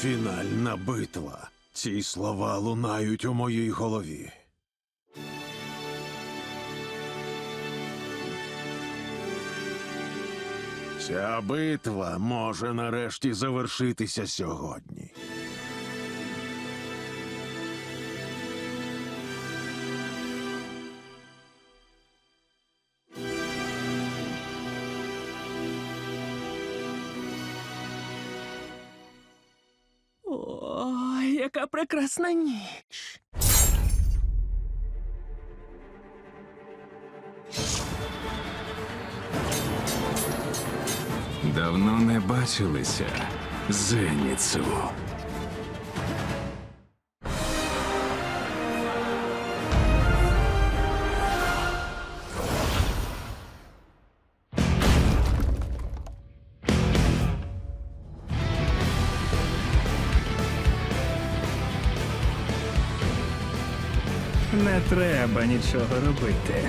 Фінальна битва. Ці слова лунають у моїй голові. Ця битва може нарешті завершитися сьогодні. Яка прекрасна ніч. Давно не бачилися. Зеніцу. Не треба нічого робити.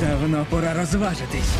Давно пора розважитись.